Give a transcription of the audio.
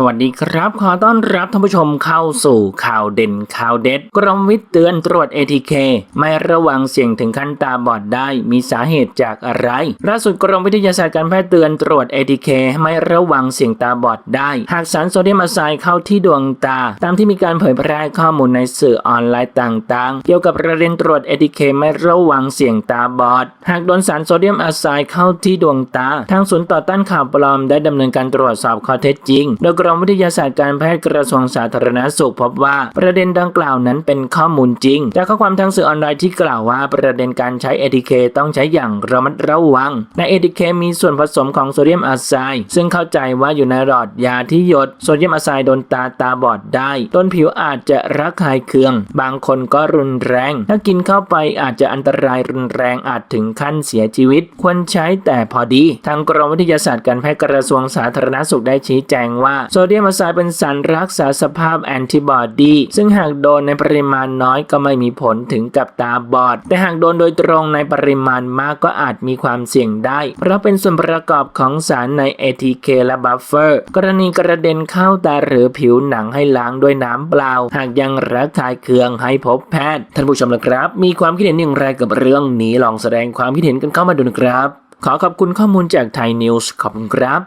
สวัสดีครับ ขอต้อนรับท่านผู้ชมเข้าสู่ข่าวเด่นข่าวเด็ด กรมวิทย์เตือนตรวจ ATK ไม่ระวังเสี่ยงถึงขั้นตาบอดได้มีสาเหตุจากอะไรล่าสุดกรมวิทยาศาสตร์การแพทย์เตือนตรวจ ATK ไม่ระวังเสี่ยงตาบอดได้ หากสารโซเดียมอะไซด์เข้าที่ดวงตา ตามที่มีการเผยแพร่ข้อมูลในสื่อออนไลน์ต่างๆ เกี่ยวกับประเด็นตรวจ ATK ไม่ระวังเสี่ยงตาบอด หากโดนสารโซเดียมอะไซด์เข้าที่ดวงตา ทางศูนย์ต่อต้านข่าวปลอมได้ดำเนินการตรวจสอบข้อเท็จจริงโดยกรมวิทยาศาสตร์การแพทย์กระทรวงสาธารณสุขพบว่าประเด็นดังกล่าวนั้นเป็นข้อมูลจริง จากข้อความทางสื่อออนไลน์ที่กล่าวว่าประเด็นการใช้ ATK ต้องใช้อย่างระมัดระวัง ใน ATK มีส่วนผสมของโซเดียมอะไซด์ซึ่งเข้าใจว่าอยู่ในหลอดยาที่หยดโซเดียมอะไซด์โดนตาตาบอดได้ต้นผิวอาจจะระคายเคือง บางคนก็รุนแรง ถ้ากินเข้าไปอาจจะอันตรายรุนแรงอาจถึงขั้นเสียชีวิต ควรใช้แต่พอดี ทางกรมวิทยาศาสตร์การแพทย์กระทรวงสาธารณสุขได้ชี้แจงว่าโซเดียมอไซด์เป็นสารรักษาสภาพแอนติบอดีซึ่งหากโดนในปริมาณน้อยก็ไม่มีผลถึงกับตาบอด แต่หากโดนโดยตรงในปริมาณมากก็อาจมีความเสี่ยงได้ เพราะเป็นส่วนประกอบของสารใน ATK และบัฟเฟอร์กรณีกระเด็นเข้าตาหรือผิวหนังให้ล้างด้วยน้ำเปล่า หากยังระคายเคืองให้พบแพทย์ ท่านผู้ชมนะครับ มีความคิดเห็นอย่างไรกับเรื่องนี้ลองแสดงความคิดเห็นกันเข้ามาดูนะครับ ขอขอบคุณข้อมูลจากไทยนิวส์ขอบคุณครับ